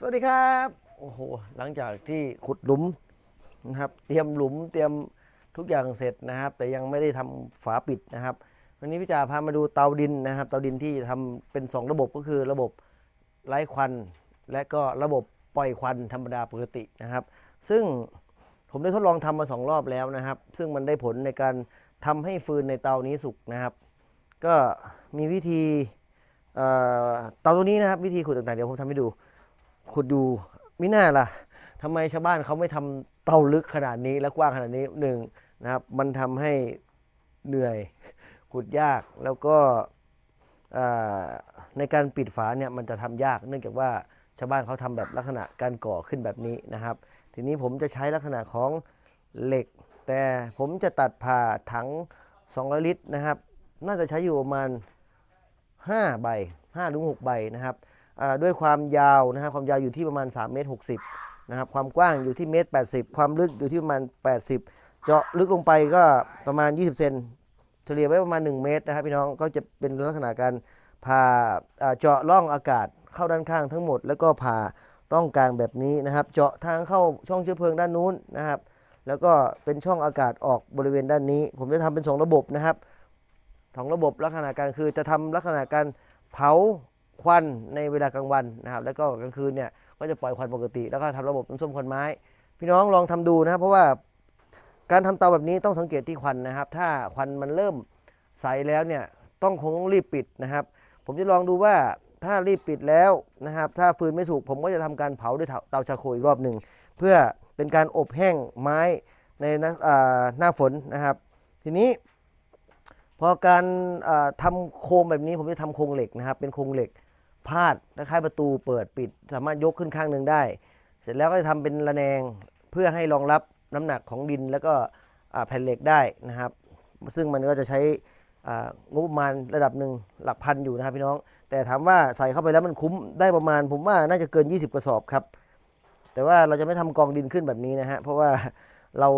สวัสดีครับ โอ้โห หลังจากที่ขุดหลุมนะครับ เตรียมหลุมเตรียมทุกอย่างเสร็จนะครับ แต่ยังไม่ได้ทำฝาปิดนะครับ วันนี้พี่จ่าพามาดูเตาดินนะครับ เตาดินที่ทำเป็น 2 ระบบก็คือระบบไร้ควัน และก็ระบบปล่อยควันธรรมดาปกตินะครับ ซึ่งผมได้ทดลองทำมาสองรอบแล้วนะครับ ซึ่งมันได้ผลในการทำให้ฟืนในเตานี้สุกนะครับ ก็มีวิธีเตาตัวนี้นะครับ วิธีขุดต่างๆเดี๋ยวผมทำให้ดู ขุดดูมิน่าล่ะทำไมชาวบ้านเขาไม่ทำเตาลึกขนาดนี้และกว้างขนาดนี้หนึ่งนะครับ มันทำให้เหนื่อยขุดยากแล้วก็ในการปิดฝาเนี่ยมันจะทำยาก เนื่องจากว่าชาวบ้านเขาทำแบบลักษณะการก่อขึ้นแบบนี้นะครับ ทีนี้ผมจะใช้ลักษณะของเหล็ก แต่ผมจะตัดผ่าถัง200ลิตรนะครับ น่าจะใช้อยู่ประมาณ5ใบ5ถึง6ใบนะครับ ด้วยความยาวนะครับความยาวอยู่ที่ประมาณ3เมตร60นะครับความกว้างอยู่ที่เมตร80 ความลึกอยู่ที่ประมาณ 80 เจาะลึกลงไปก็ประมาณ 20 เซนเฉลี่ยไว้ประมาณ 1 เมตรนะครับพี่น้องก็จะเป็นลักษณะการผ่าเจาะร่องอากาศเข้าด้านข้างทั้งหมด แล้วก็ผ่าร่องกลางแบบนี้นะครับ เจาะทางเข้าช่องเชื้อเพลิงด้านนู้นนะครับแล้วก็เป็นช่องอากาศออกบริเวณด้านนี้ ผมจะทำเป็น 2 ระบบนะครับสองระบบลักษณะการคือจะทำลักษณะการเผา ควันในเวลากลางวันนะครับ แล้วก็กลางคืนเนี่ยก็จะปล่อยควันปกติ แล้วก็ทำระบบน้ำส้มควันไม้ พี่น้องลองทำดูนะครับ เพราะว่าการทำเตาแบบนี้ต้องสังเกตที่ควันนะครับ ถ้าควันมันเริ่มใสแล้วเนี่ยต้องคงต้องรีบปิดนะครับ ผมจะลองดูว่าถ้ารีบปิดแล้วนะครับ ถ้าฟืนไม่สุกผมก็จะทำการเผาด้วยเตาเชาโคอีกรอบหนึ่งเพื่อเป็นการอบแห้งไม้ในหน้าฝนนะครับ ทีนี้ พอการอ่าทำโครงแบบนี้ผมจะทำโครงเหล็กนะครับ เป็นโครงเหล็ก พาดคล้ายประตูเปิดปิด สามารถยกขึ้นข้างหนึ่งได้ เสร็จแล้วก็จะทำเป็นระแนงเพื่อให้รองรับน้ำหนักของดินแล้วก็แผ่นเหล็กได้นะครับ ซึ่งมันก็จะใช้งบประมาณระดับหนึ่งหลักพันอยู่นะครับพี่น้อง แต่ถามว่าใส่เข้าไปแล้วมันคุ้มได้ประมาณ ผมว่าน่าจะเกิน 20 กระสอบครับ แต่ว่าเราจะไม่ทำกองดินขึ้นแบบนี้นะฮะเพราะว่าเรา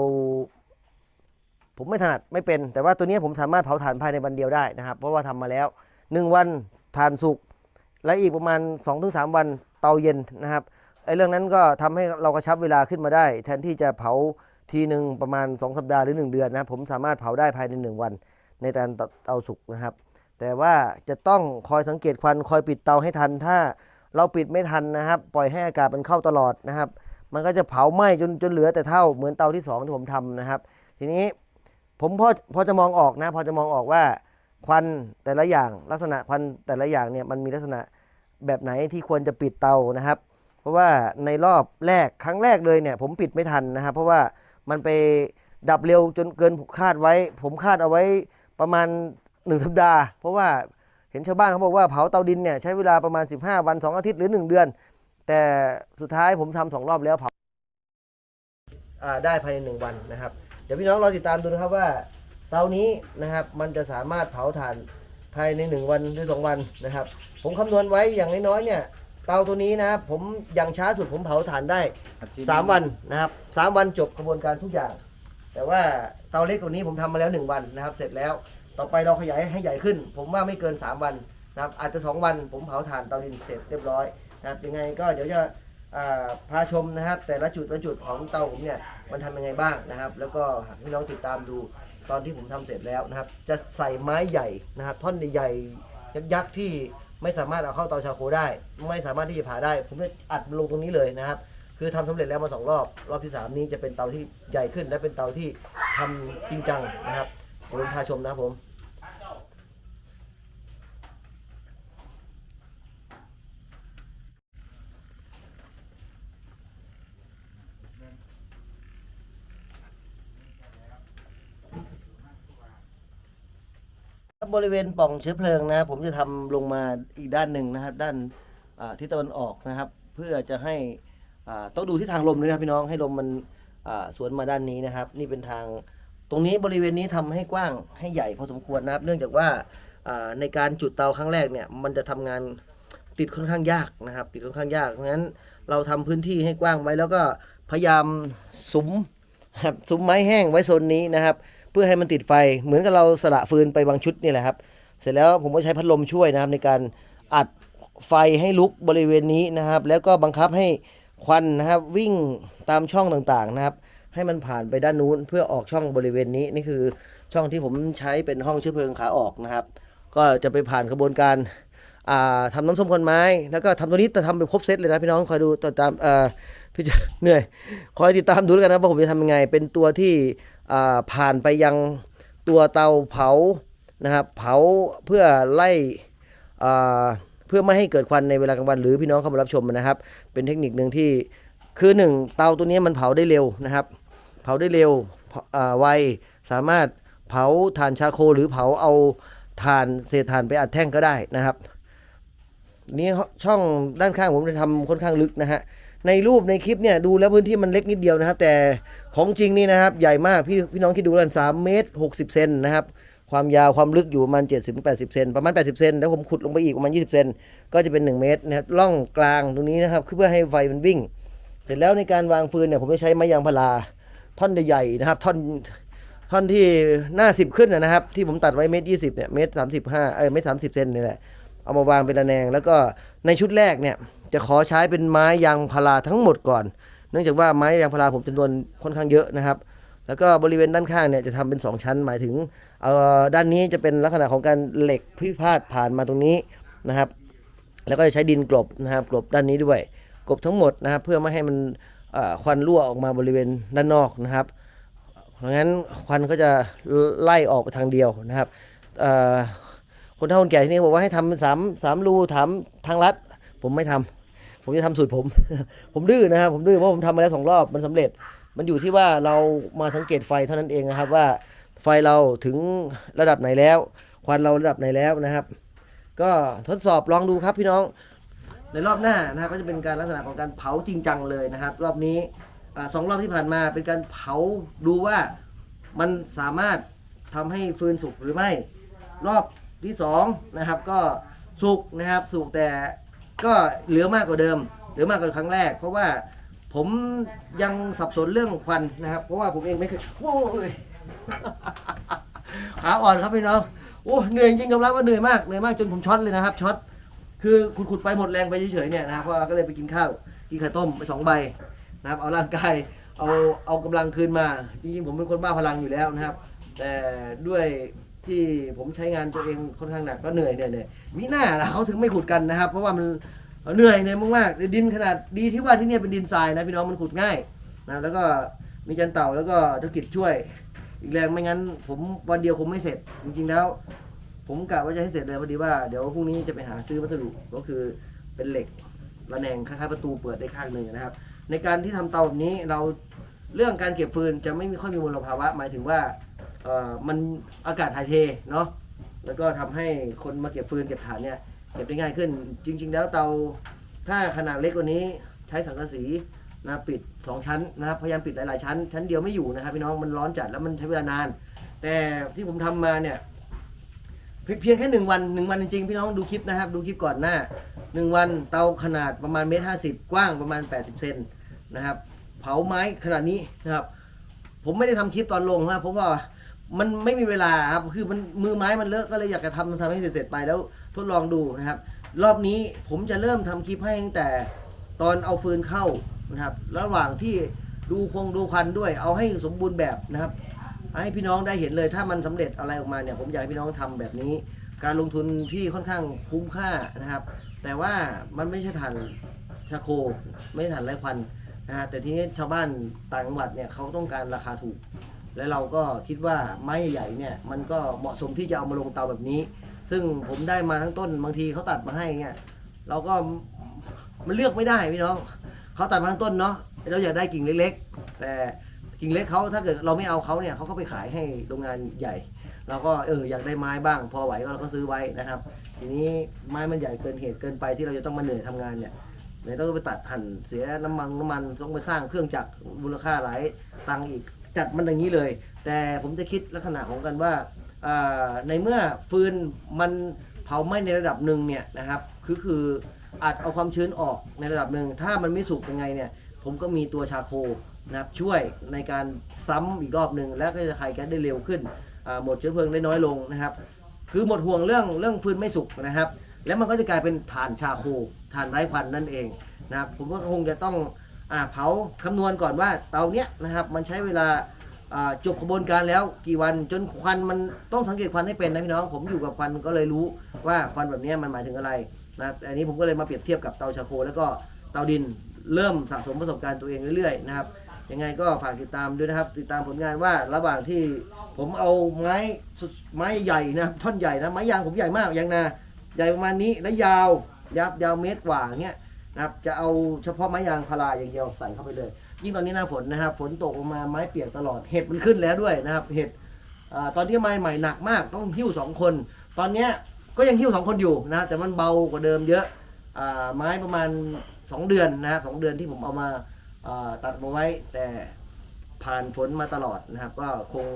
ผมไม่ถนัดไม่เป็น แต่ว่าตัวนี้ผมสามารถเผาถ่านภายในวันเดียวได้นะครับ เพราะว่าทำมาแล้ว 1 วันถ่านสุก และอีกประมาณ 2-3 วันเตาเย็นนะครับไอ้เรื่องนั้นก็ทำให้เรากระชับเวลาขึ้นมาได้ แทนที่จะเผาทีหนึ่งประมาณ 2 สัปดาห์หรือ 1 เดือนนะครับผมสามารถเผาได้ภายใน 1 วัน ในการเตาสุกนะครับ แต่ว่าจะต้องคอยสังเกตควันคอยปิดเตาให้ทัน ถ้าเราปิดไม่ทันนะครับ ปล่อยให้อากาศมันเข้าตลอดนะครับ มันก็จะเผาไหม้จนจนเหลือแต่เท่าเหมือนเตาที่สองที่ผมทำนะครับ ทีนี้ผมพอพอจะมองออกนะ พอจะมองออกว่า ควันแต่ละอย่างลักษณะควันแต่ละอย่างเนี่ยมันมีลักษณะแบบไหนที่ควรจะปิดเตานะครับ เพราะว่าในรอบแรกครั้งแรกเลยเนี่ยผมปิดไม่ทันนะครับ เพราะว่ามันไปดับเร็วจนเกินคาดไว้ ผมคาดเอาไว้ประมาณหนึ่งสัปดาห์ เพราะว่าเห็นชาวบ้านเขาบอกว่าเผาเตาดินเนี่ยใช้เวลาประมาณ 15 วัน 2 อาทิตย์หรือ 1 เดือน แต่สุดท้ายผมทำสองรอบแล้วเผาได้ภายในหนึ่งวันนะครับ เดี๋ยวพี่น้องรอติดตามดูนะครับว่า เตานี้นะครับมันจะสามารถเผาถ่านภายใน 1 วันหรือ 2 วันนะครับ ผมคำนวณไว้อย่างน้อยๆเนี่ยเตาตัวนี้นะครับผมอย่างช้าสุดผมเผาถ่านได้ 3 วันนะครับสามวันจบกระบวนการทุกอย่าง แต่ว่าเตาเล็กตัวนี้ผมทำมาแล้ว 1 วันนะครับ เสร็จแล้วต่อไปเราขยายให้ใหญ่ขึ้น ผมว่าไม่เกิน 3 วันนะครับอาจจะ 2 วันผมเผาถ่านเตาดินเสร็จเรียบร้อยนะครับยังไงก็เดี๋ยวจะ พาชมนะครับ แต่ละจุดละจุดของเตาผมเนี่ยมันทำยังไงบ้างนะครับ แล้วก็หากพี่น้องติดตามดูตอนที่ผมทำเสร็จแล้วนะครับ จะใส่ไม้ใหญ่นะครับ ท่อนใหญ่ยักษ์ที่ไม่สามารถเอาเข้าเตาชาโคได้ ไม่สามารถที่จะผ่าได้ ผมจะอัดลงตรงนี้เลยนะครับ คือทำสำเร็จแล้วมาสองรอบ รอบที่สามนี้จะเป็นเตาที่ใหญ่ขึ้น และเป็นเตาที่ทำจริงจังนะครับผมพาชมนะครับผม บริเวณปล่องเชื้อเพลิงนะครับ ผมจะทำลงมาอีกด้านหนึ่งนะครับ ด้านทิศตะวันออกนะครับ เพื่อจะให้ต้องดูที่ทางลมด้วยนะครับพี่น้องให้ลมมันสวนมาด้านนี้นะครับ นี่เป็นทางตรงนี้บริเวณนี้ทำให้กว้างให้ใหญ่พอสมควรนะครับ เนื่องจากว่าในการจุดเตาครั้งแรกเนี่ยมันจะทำงานติดค่อนข้างยากนะครับ ติดค่อนข้างยากเพราะฉะนั้นเราทำพื้นที่ให้กว้างไว้แล้วก็พยายามสุมครับซุ้มไม้แห้งไว้โซนนี้นะครับ เพื่อให้มันติดไฟเหมือนกับเราสละฟืนไปบางชุดนี่แหละครับ เสร็จแล้วผมก็ใช้พัดลมช่วยนะครับในการอัดไฟให้ลุกบริเวณนี้นะครับ แล้วก็บังคับให้ควันนะครับวิ่งตามช่องต่างๆนะครับ ให้มันผ่านไปด้านนู้นเพื่อออกช่องบริเวณนี้นี่คือช่องที่ผมใช้เป็นห้องเชื้อเพลิงขาออกนะครับ ก็จะไปผ่านกระบวนการาทำน้ำส้มควันไม้ แล้วก็ทำตัวนี้แต่ทำไปครบเซตเลยนะพี่น้องคอยดูติดตามเอ่อพี่เหนื่อยคอยติดตามดูแล้วกันนะว่าผมจะทำยังไง เป็นตัวที่ ผ่านไปยังตัวเตาเผานะครับเผาเพื่อไล่เพื่อไม่ให้เกิดควันในเวลากลางวัน หรือพี่น้องเข้ามารับชมนะครับ เป็นเทคนิคหนึ่งที่คือหนึ่งเตาตัวนี้มันเผาได้เร็วนะครับ เผาได้เร็วเผาอ่าไวสามารถเผาถ่านชาโคหรือเผาเอาถ่านเศษถ่านไปอัดแท่งก็ได้นะครับ นี่ช่องด้านข้างผมจะทำค่อนข้างลึกนะฮะ ในรูปในคลิปเนี่ยดูแล้วพื้นที่มันเล็กนิดเดียวนะครับ แต่ของจริงนี่นะครับ ใหญ่มากพี่พี่น้องคิดดูกันสามเมตรหกสิบเซนนะครับความยาวความลึกอยู่ประมาณ7 0 80เซนประมาณ 80 เซนแล้วผมขุดลงไปอีกประมาณ 20 เซนก็จะเป็น 1 เมตรนะครับล่องกลางตรงนี้นะครับเพื่อให้ไฟมันวิ่ง เสร็จแล้วในการวางฟืนเนี่ยผมจะใช้ไม้ยางพาราท่อนใหญ่ๆนะครับ ท่อนท่อนที่หน้าสิบขึ้นนะนะครับ ที่ผมตัดไว้เมตรยี่สิบเนี่ยเมตรสามสิบห้าเออเมตรสามสิบเซนนี่แหละเอามาวางเป็นระแนง แล้วก็ในชุดแรกเนี่ย จะขอใช้เป็นไม้ยางพาราทั้งหมดก่อน เนื่องจากว่าไม้ยางพาราผมจำนวนค่อนข้างเยอะนะครับ แล้วก็บริเวณด้านข้างเนี่ยจะทำเป็น 2 ชั้น หมายถึงเอ่อด้านนี้จะเป็นลักษณะของการเหล็กพิพาทผ่านมาตรงนี้นะครับ แล้วก็จะใช้ดินกลบนะครับกลบด้านนี้ด้วยกลบทั้งหมดนะครับเพื่อไม่ให้มันควันรั่วออกมาบริเวณด้านนอกนะครับเพราะงั้นควันก็จะไล่ออกทางเดียวนะครับเอ่อคนเฒ่าคนแก่ที่นี่บอกว่าให้ทำสามสามรูถามทางลัดผมไม่ทำ ผมจะทำสูตรผม ผมดื้อนะครับผมดื้อเพราะผมทำมาแล้วสองรอบมันสำเร็จ มันอยู่ที่ว่าเรามาสังเกตไฟเท่านั้นเองนะครับ ว่าไฟเราถึงระดับไหนแล้ว ควันเราระดับไหนแล้วนะครับ ก็ทดสอบลองดูครับพี่น้องในรอบหน้านะครับก็จะเป็นการลักษณะของการเผาจริงจังเลยนะครับ รอบนี้สองรอบที่ผ่านมาเป็นการเผาดูว่ามันสามารถทำให้ฟืนสุกหรือไม่ รอบที่สองนะครับก็สุกนะครับสุกแต่ ก็เหลือมากกว่าเดิม เหลือมากกว่าครั้งแรก เพราะว่าผมยังสับสนเรื่องควันนะครับ เพราะว่าผมเองไม่เคยโอ้ยขาอ่อนครับพี่น้องโอ้เหนื่อยจริงยอมรับว่าเหนื่อยมากเหนื่อยมากจนผมช็อตเลยนะครับช็อตคือขุดไปหมดแรงไปเฉยๆเนี่ยนะครับเพราะว่าก็เลยไปกินข้าวกินไข่ต้มไปสองใบนะครับ เอาร่างกายเอาเอากำลังคืนมาจริงๆผมเป็นคนบ้าพลังอยู่แล้วนะครับ แต่ด้วย ที่ผมใช้งานตัวเองค่อนข้างหนักก็เหนื่อยเหนื่อยเหนื่อยมิหน้าล่ะเขาถึงไม่ขุดกันนะครับ เพราะว่ามันเหนื่อยเหนื่อยมากๆดินขนาดดีที่ว่าที่เนี่ยเป็นดินทรายนะพี่น้องมันขุดง่ายนะแล้วก็มีจันเต่าแล้วก็ธุรกิจช่วย อีกแรงไม่งั้น ผมวันเดียวคงไม่เสร็จ จริง ๆแล้ว ผมกะว่าจะให้เสร็จเลยพอดีว่าเดี๋ยวพรุ่งนี้จะไปหาซื้อวัสดุก็คือเป็นเหล็กระแนงคล้ายๆประตูเปิดได้ข้างหนึ่งนะครับ ในการที่ทำเตาแบบนี้เราเรื่องการเก็บฟืนจะไม่มีค่อยมีมลภาวะหมายถึงว่า เอ่อมันอากาศถ่ายเทเนาะแล้วก็ทำให้คนมาเก็บฟืนเก็บถ่านเนี่ยเก็บได้ง่ายขึ้น จริง ๆ แล้วเตาถ้าขนาดเล็กกว่านี้ใช้สังกะสีนะปิดสองชั้นนะครับพยายามปิดหลายๆชั้น ชั้นเดียวไม่อยู่นะครับพี่น้องมันร้อนจัดแล้วมันใช้เวลานาน แต่ที่ผมทำมาเนี่ย เพียงเพียงแค่หนึ่งวันหนึ่งวันจริงๆพี่น้องดูคลิปนะครับ ดูคลิปก่อนหน้าหนึ่งวันเตาขนาดประมาณเมตรห้าสิบกว้างประมาณ80เซนนะครับ เผาไม้ขนาดนี้นะครับ ผมไม่ได้ทำคลิปตอนลงนะเพราะว่า มันไม่มีเวลาครับคือมันมือไม้มันเลอะก็เลยอยากจะทำทำให้เสร็จๆไปแล้วทดลองดูนะครับ รอบนี้ผมจะเริ่มทำคลิปให้ตั้งแต่ตอนเอาฟืนเข้านะครับ ระหว่างที่ดูคงดูควันด้วย เอาให้สมบูรณ์แบบนะครับ ให้พี่น้องได้เห็นเลยถ้ามันสำเร็จอะไรออกมาเนี่ยผมอยากให้พี่น้องทำแบบนี้ การลงทุนที่ค่อนข้างคุ้มค่านะครับ แต่ว่ามันไม่ใช่ถ่านชาโค ไม่ใช่ถ่านไรควันนะฮะแต่ทีนี้ชาวบ้านต่างจังหวัดเนี่ยเขาต้องการราคาถูก และเราก็คิดว่าไม้ใหญ่ๆเนี่ยมันก็เหมาะสมที่จะเอามาลงเตาแบบนี้ ซึ่งผมได้มาทั้งต้นบางทีเขาตัดมาให้เนี่ยเราก็มันเลือกไม่ได้พี่น้องเขาตัดมาทั้งต้นเนาะเราอยากได้กิ่งเล็ก ๆ แต่กิ่งเล็กเขาถ้าเกิดเราไม่เอาเขาเนี่ยเขาก็ไปขายให้โรงงานใหญ่เราก็เอออยากได้ไม้บ้าง พอไหวก็เราก็ซื้อไว้นะครับ ทีนี้ไม้มันใหญ่เกินเหตุเกินไปที่เราจะต้องมาเหนื่อยทำงานเนี่ยเนี่ยต้องไปตัดหั่นเสียน้ำมันน้ำมันต้องไปสร้างเครื่องจักรมูลค่าหลายตังค์อีก จัดมันอย่างนี้เลย แต่ผมจะคิดลักษณะของกันว่าในเมื่อฟืนมันเผาไหม้ในระดับหนึ่งเนี่ยนะครับคือคืออาจเอาความชื้นออกในระดับหนึ่งถ้ามันไม่สุกยังไงเนี่ยผมก็มีตัวชาโคนะครับช่วยในการซ้ำอีกรอบหนึ่งแล้วก็จะคายแก๊สได้เร็วขึ้นหมดเชื้อเพลิงได้น้อยลงนะครับ คือหมดห่วงเรื่องเรื่องฟืนไม่สุกนะครับ แล้วมันก็จะกลายเป็นถ่านชาโคถ่านไร้ควันนั่นเองนะครับผมก็คงจะต้อง เผาคำนวณก่อนว่าเตาเนี้ยนะครับมันใช้เวลาจบกระบวนการแล้วกี่วันจนควันมันต้องสังเกตควันให้เป็นนะพี่น้อง ผมอยู่กับควันก็เลยรู้ว่าควันแบบเนี้ยมันหมายถึงอะไรนะอันนี้ผมก็เลยมาเปรียบเทียบกับเตาชาโค แล้วก็เตาดินเริ่มสะสมประสบการณ์ตัวเองเรื่อยๆนะครับยังไงก็ฝากติดตามด้วยนะครับ ติดตามผลงานว่าระหว่างที่ผมเอาไม้สุดไม้ใหญ่นะท่อนใหญ่นะไม้ยางผมใหญ่มากยางนาใหญ่ประมาณนี้และยาวยับยาวเมตรกว่าเงี้ย นะครับจะเอาเฉพาะไม้ยางพาราอย่างเดียวใส่เข้าไปเลย ยิ่งตอนนี้หน้าฝนนะครับ ฝนตกลงมาไม้เปียกตลอดเห็ดมันขึ้นแล้วด้วยนะครับ เห็ดอาตอนที่ไม้ใหม่หนักมากต้องหิ้วสองคน ตอนเนี้ยก็ยังหิ้วสองคนอยู่นะแต่มันเบากว่าเดิมเยอะอ่าไม้ประมาณสองเดือนนะฮะสองเดือนที่ผมเอามาอ่าตัดมาไว้แต่ผ่านฝนมาตลอดนะครับ ก็คง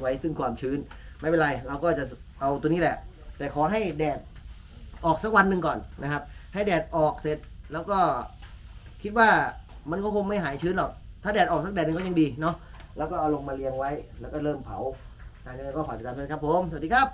ไว้ซึ่งความชื้นไม่เป็นไร เราก็จะเอาตัวนี้แหละ แต่ขอให้แดดออกสักวันหนึ่งก่อนนะครับ ให้แดดออกเสร็จ แล้วก็คิดว่ามันก็คงไม่หายชื้นหรอก ถ้าแดดออกสักแดดหนึ่งก็ยังดีเนาะ แล้วก็เอาลงมาเรียงไว้ แล้วก็เริ่มเผาอันนี้ก็ฝากติดตามด้วยนะครับผม สวัสดีครับ